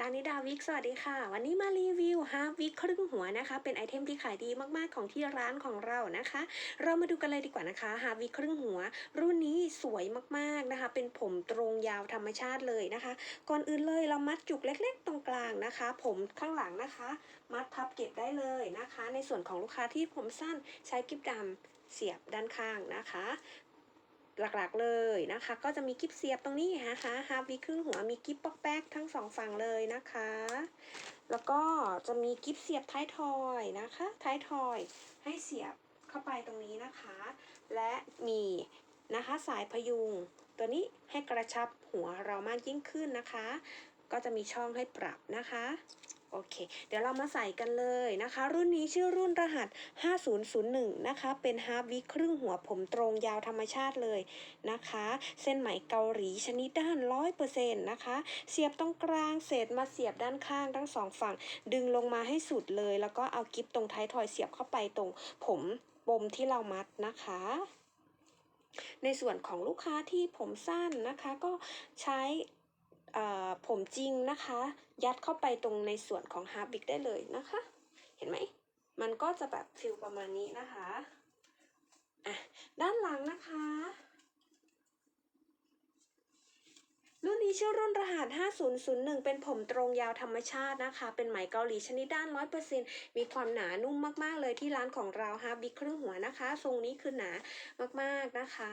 ลานิดาวิกสวัสดีค่ะ วันนี้มารีวิวฮาร์วิกครึ่งหัวนะคะ เป็นไอเทมที่ขายดีมากๆของที่ร้านของเรานะคะ เรามาดูกันเลยดีกว่านะคะฮาร์วิกครึ่งหัว รุ่นนี้สวยมากๆนะคะ เป็นผมตรงยาวธรรมชาติเลยนะคะ ก่อนอื่นเลยเรามัดจุกเล็ก ๆ ตรงกลางนะคะ ผมข้างหลังนะคะ มัดพับเก็บได้เลยนะคะ ในส่วนของลูกค้าที่ผมสั้นใช้กิ๊บดำเสียบด้านข้างนะคะ หลักๆเลยนะคะ ก็จะมีกิ๊บเสียบตรงนี้นะคะฮาร์วีครึ่งหัวมีกิ๊บปอกแป๊กทั้งสองฝั่งเลยนะคะ แล้วก็จะมีกิ๊บเสียบท้ายทอยนะคะ ท้ายทอยให้เสียบเข้าไปตรงนี้นะคะ และมีนะคะสายพยุง ตัวนี้ให้กระชับหัวเรามากยิ่งขึ้นนะคะ ก็จะมีช่องให้ปรับนะคะ โอเค เดี๋ยวเรามาใส่กันเลยนะคะ รุ่นนี้ชื่อรุ่นรหัส 5001 นะคะ เป็นฮาร์ v วิครึ่งหัวผมตรงยาวธรรมชาติเลยนะคะ เส้นไหมเกาหลีชนิดด้าน 100%นะคะ เสียบตรงกลางเศษมาเสียบด้านข้างทั้งสองฝั่ง ดึงลงมาให้สุดเลย แล้วก็เอากิฟตรงท้ายทอยเสียบเข้าไปตรงผมปมที่เรามัดนะคะในส่วนของลูกค้าที่ผมสั้นนะคะ ก็ใช้ ผมจริงนะคะ ยัดเข้าไปตรงในส่วนของฮาร์บิกได้เลยนะคะ เห็นไหม มันก็จะแบบฟิลประมาณนี้นะคะอะด้านหลังนะคะ รุ่นนี้ชื่อรุ่นรหัส 5001 เป็นผมตรงยาวธรรมชาตินะคะ เป็นไหมเกาหลีชนิดด้าน 100%มีความหนานุ่มมากๆเลยที่ร้านของเราฮะบิ๊กครึ่งหัวนะคะ ทรงนี้คือหนามากๆนะคะ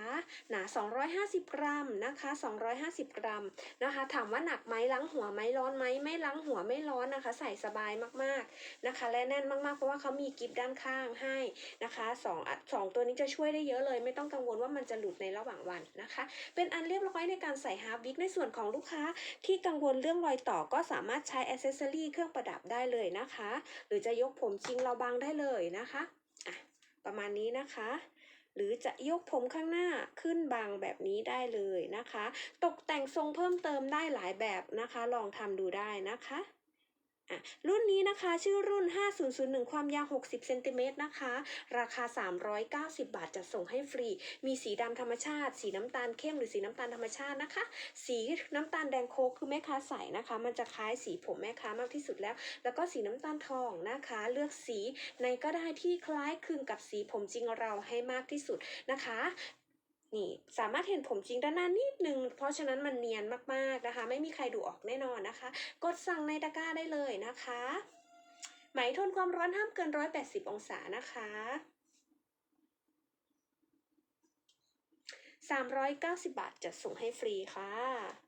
หนา 250 กรัมนะคะ 250 กรัมนะคะ ถามว่าหนักไหมล้างหัวไหมร้อนไหมไม่ล้างหัวไม่ร้อนนะคะ ใส่สบายมากๆนะคะ และแน่นมากๆเพราะว่าเขามีกิฟด้านข้างให้นะคะสองอันสองตัวนี้จะช่วยได้เยอะเลย ไม่ต้องกังวลว่ามันจะหลุดในระหว่างวันนะคะ เป็นอันเรียบร้อยในการใส่ฮาร์วิกในส่วนของลูกค้าที่กังวลเรื่องรอยต่อก็สามารถใช้อ c เซสซอรี่เครื่องประดับได้เลยนะคะ หรือจะยกผมจริงเราบางได้เลยนะคะอะประมาณนี้นะคะหรือจะยกผมข้างหน้าขึ้นบางแบบนี้ได้เลยนะคะ ตกแต่งทรงเพิ่มเติมได้หลายแบบนะคะ ลองทำดูได้นะคะ อะรุ่นนี้นะคะชื่อรุ่น 5001 ความยาว 60 เซนติเมตรนะคะ ราคา 390 บาทจะส่งให้ฟรี มีสีดำธรรมชาติ สีน้ำตาลเข้มหรือสีน้ำตาลธรรมชาตินะคะ สีน้ำตาลแดงโคกคือแม่ค้าใส่นะคะ มันจะคล้ายสีผมแม่ค้ามากที่สุดแล้ว แล้วก็สีน้ำตาลทองนะคะ เลือกสีในก็ได้ที่คล้ายคลึงกับสีผมจริงเราให้มากที่สุดนะคะ นี่สามารถเห็นผมจริงด้านหน้านิดนึง เพราะฉะนั้นมันเนียนมากๆนะคะ ไม่มีใครดูออกแน่นอนนะคะ กดสั่งในตะกร้าได้เลยนะคะ ไหมทนความร้อนห้ามเกิน 180 องศานะคะ390 บาทจะส่งให้ฟรีค่ะ